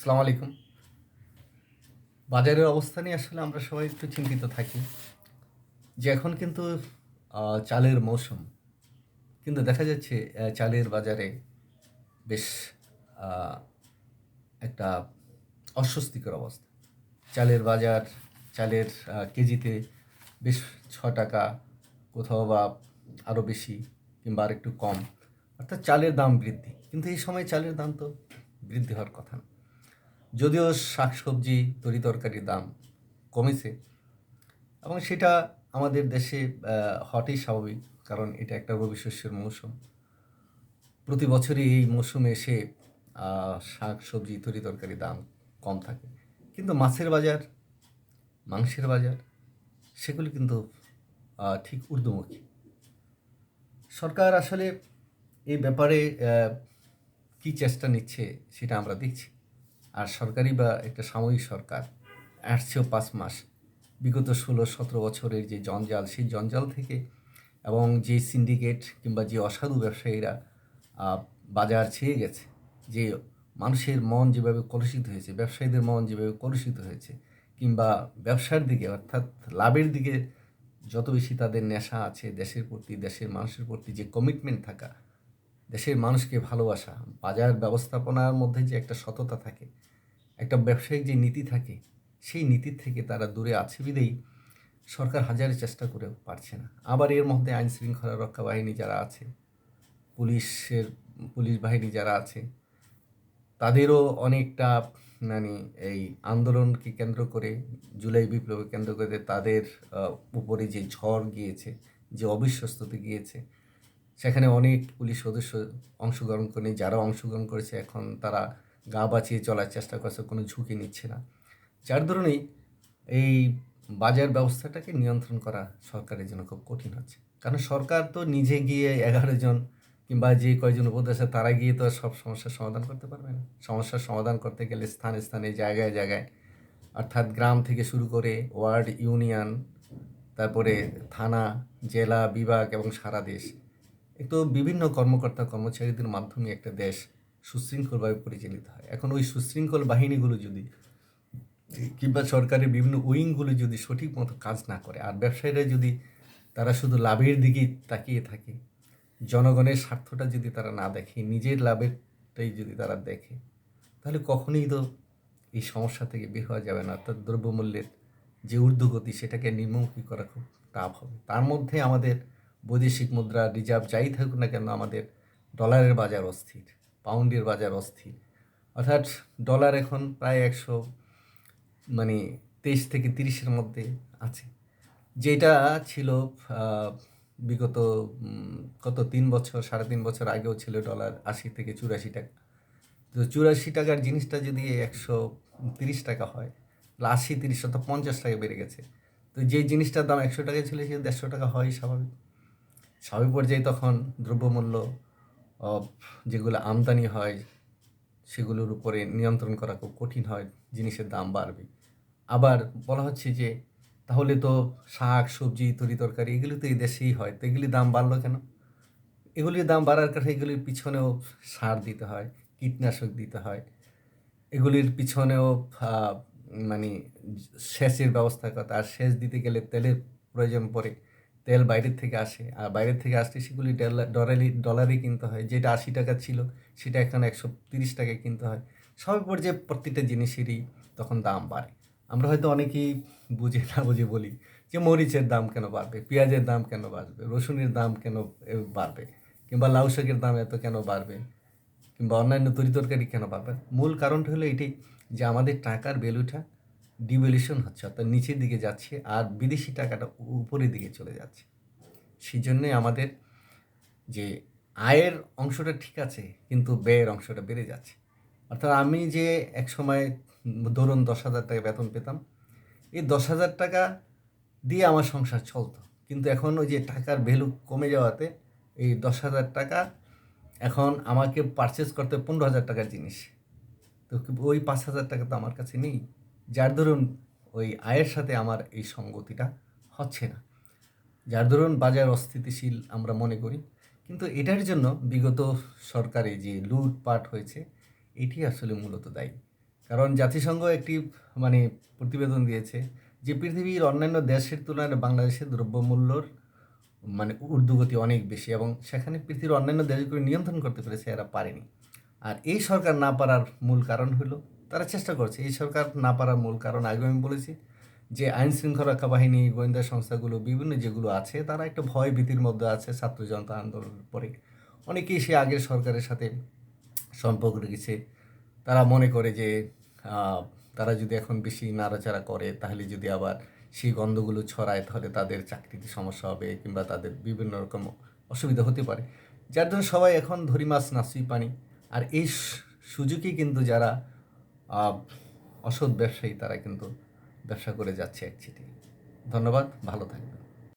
আসসালামু আলাইকুম। বাজারের অবস্থা নিয়ে আসলে আমরা সবাই একটু চিন্তিত থাকি। যে এখন কিন্তু চালের মৌসুম। কিন্তু দেখা যাচ্ছে চালের বাজারে বেশ একটা অস্বস্তিকর অবস্থা। চালের বাজার, চালের কেজিতে বেশ ছ টাকা, কোথাও বা আরও বেশি কিংবা আর একটু কম। অর্থাৎ চালের দাম বৃদ্ধি। কিন্তু এই সময় চালের দাম তো বৃদ্ধি হওয়ার কথা না। যদিও শাকসবজি, তরি তরকারির দাম কমেছে এবং সেটা আমাদের দেশে হওয়াটাই স্বাভাবিক কারণ এটা একটা রবি শস্যের মৌসুম। প্রতি বছরই এই মৌসুমে এসে শাক সবজি তরি তরকারি দাম কম থাকে। কিন্তু মাছের বাজার, মাংসের বাজার, সেগুলি কিন্তু ঠিক ঊর্ধ্বমুখী। সরকার আসলে এই ব্যাপারে কী চেষ্টা নিচ্ছে সেটা আমরা দেখছি। আর সরকারি বা একটা সাময়িক সরকার আসছেও পাঁচ মাস। বিগত ষোলো, সতেরো বছরের যে জঞ্জাল, সেই জঞ্জাল থেকে এবং যে সিন্ডিকেট কিংবা যে অসাধু ব্যবসায়ীরা বাজার ছেয়ে গেছে, যে মানুষের মন যেভাবে কলুষিত হয়েছে, ব্যবসায়ীদের মন যেভাবে কলুষিত হয়েছে, কিংবা ব্যবসার দিকে, অর্থাৎ লাভের দিকে যত বেশি তাদের নেশা আছে দেশের প্রতি, দেশের মানুষের প্রতি যে কমিটমেন্ট থাকা, দেশের মানুষকে ভালোবাসা, বাজার ব্যবস্থাপনার মধ্যে যে একটা সততা থাকে একটা ব্যবসায়িক যে নীতি থাকে, সেই নীতির থেকে তারা দূরে আছে বিধেই সরকার হাজারে চেষ্টা করেও পারছে না। আবার এর মধ্যে আইন শৃঙ্খলা রক্ষা বাহিনী যারা আছে, পুলিশের, পুলিশ বাহিনী যারা আছে, তাদেরও অনেকটা মানে এই আন্দোলনকে কেন্দ্র করে, জুলাই বিপ্লবকে কেন্দ্র করে তাদের উপরে যে ঝড় গিয়েছে, যে অবিশ্বস্ততে গিয়েছে, সেখানে অনেক পুলিশ সদস্য অংশগ্রহণ করে যারা অংশগ্রহণ করেছে এখন তারা গা বাঁচিয়ে চলার চেষ্টা করছে কোনো ঝুঁকি নিচ্ছে না। যার ধরনেই এই বাজার ব্যবস্থাটাকে নিয়ন্ত্রণ করা সরকারের জন্য খুব কঠিন হচ্ছে। কারণ সরকার তো নিজে গিয়ে এগারো জন কিংবা যে কয়জন উপদেশে তারা গিয়ে তো সব সমস্যার সমাধান করতে পারবে না। সমস্যার সমাধান করতে গেলে স্থানে স্থানে, জায়গায় জায়গায়, অর্থাৎ গ্রাম থেকে শুরু করে ওয়ার্ড, ইউনিয়ন, তারপরে থানা, জেলা, বিভাগ এবং সারা দেশ। তো বিভিন্ন কর্মকর্তা কর্মচারীদের মাধ্যমে একটা দেশ সুশৃঙ্খলভাবে পরিচালিত হয়। এখন ওই সুশৃঙ্খল বাহিনীগুলো যদি, কিংবা সরকারের বিভিন্ন উইংগুলো যদি সঠিক মতো কাজ না করে, আর ব্যবসায়ীরা যদি তারা শুধু লাভের দিকেই তাকিয়ে থাকে, জনগণের স্বার্থটা যদি তারা না দেখে, নিজের লাভেরটাই যদি তারা দেখে, তাহলে কখনোই তো এই সমস্যা থেকে বের হওয়া যাবে না। অর্থাৎ দ্রব্যমূল্যের যে ঊর্ধ্বগতি, সেটাকে নির্মুখী করা খুব টাফ হবে। তার মধ্যে আমাদের বৈদেশিক মুদ্রা, রিজার্ভ যাই থাকুক না কেন, আমাদের ডলারের বাজার অস্থির। পাউন্ডের বাজার অস্থির। অর্থাৎ ডলার এখন প্রায় একশো মানে তেইশ থেকে তিরিশের মধ্যে আছে। যেটা ছিল বিগত কত, তিন বছর, সাড়ে তিন বছর আগেও ছিল ডলার আশি থেকে চুরাশি টাকা। তো চুরাশি টাকার জিনিসটা যদি একশো তিরিশ টাকা হয় আশি তিরিশ অর্থাৎ পঞ্চাশ টাকা বেড়ে গেছে। তো যে জিনিসটার দাম একশো টাকা ছিল, সে দেড়শো টাকা হয় স্বাভাবিক। স্বাভাবিক পর্যায়ে তখন দ্রব্যমূল্য যেগুলো আমদানি হয়, সেগুলোর উপরে নিয়ন্ত্রণ করা খুব কঠিন হয়, জিনিসের দাম বাড়বে। আবার বলা হচ্ছে যে, তাহলে তো শাক, সবজি, তরি তরকারি এগুলো তো এই দেশেই হয়, তো এগুলির দাম বাড়লো কেন? এগুলির দাম বাড়ার কারণে এগুলির পিছনেও সার দিতে হয়, কীটনাশক দিতে হয়। এগুলির পিছনেও মানে সেচের ব্যবস্থা কথা আর সেচ দিতে গেলে তেলের প্রয়োজন পড়ে। তেল বাইরের থেকে আসে। আর বাইরের থেকে আসলে সেগুলি ডলারি, ডলারই কিনতে হয়। যেটা আশি টাকা ছিল, সেটা এখন একশো তিরিশ টাকায় কিনতে হয়। সবাই পর্যায়ে প্রত্যেকটা জিনিসেরই তখন দাম বাড়ে। আমরা হয়তো অনেকেই বুঝে না বুঝে বলি যে মরিচের দাম কেন বাড়বে, পেঁয়াজের দাম কেন বাড়বে, রসুনের দাম কেন বাড়বে, কিংবা লাউ শাকের দাম এত কেন বাড়বে, কিংবা অন্যান্য তরি তরকারি কেন বাড়বে। মূল কারণটা হলো এটাই যে আমাদের টাকার ভ্যালুটা ডিভ্যালুয়েশন হচ্ছে, অর্থাৎ নিচের দিকে যাচ্ছে আর বিদেশি টাকাটা উপরের দিকে চলে যাচ্ছে। সেই জন্যে আমাদের যে আয়ের অংশটা ঠিক আছে, কিন্তু ব্যয়ের অংশটা বেড়ে যাচ্ছে। অর্থাৎ আমি যে এক সময় ধরুন দশ হাজার টাকা বেতন পেতাম, এই দশ হাজার টাকা দিয়ে আমার সংসার চলতো। কিন্তু এখন ওই যে টাকার ভ্যালু কমে যাওয়াতে এই দশ হাজার টাকা এখন আমাকে পারচেস করতে পনেরো হাজার টাকার জিনিস। তো ওই পাঁচ হাজার টাকা তো আমার কাছে নেই। যার ধরুন ওই আয়ের সাথে আমার এই সঙ্গতিটা হচ্ছে না। যার ধরুন বাজার অস্থিতিশীল আমরা মনে করি। কিন্তু এটার জন্য বিগত সরকারে যে লুটপাট হয়েছে, এটি আসলে মূলত দায়ী। কারণ জাতিসংঘ একটি মানে প্রতিবেদন দিয়েছে যে পৃথিবীর অন্যান্য দেশের তুলনায় বাংলাদেশের দ্রব্যমূল্যর মানে ঊর্ধ্বগতি অনেক বেশি এবং সেখানে পৃথিবীর অন্যান্য দেশগুলো নিয়ন্ত্রণ করতে পেরেছে, এরা পারেনি। আর এই সরকার না পারার মূল কারণ হলো তারা চেষ্টা করছে। এই সরকার না পারার মূল কারণ আগে আমি বলেছি যে আইন শৃঙ্খলা রক্ষা বাহিনী, গোয়েন্দা সংস্থাগুলো, বিভিন্ন যেগুলো আছে, তারা একটা ভয় ভীতির মধ্যে আছে ছাত্র জনতা আন্দোলনের পরে অনেকেই সে আগের সরকারের সাথে সম্পর্ক রেখেছে। তারা মনে করে যে তারা যদি এখন বেশি নাড়াচাড়া করে, তাহলে যদি আবার সেই গন্ধগুলো ছড়ায়, তাহলে তাদের চাকরিতে সমস্যা হবে কিংবা তাদের বিভিন্ন রকম অসুবিধা হতে পারে। যার জন্য সবাই এখন ধরি মাছ নাচুই পানি। আর এই সুযোগই কিন্তু যারা অসৎ ব্যবসায়ী তারা কিন্তু ব্যবসা করে যাচ্ছে একচিটি ধন্যবাদ ভালো থাকবেন।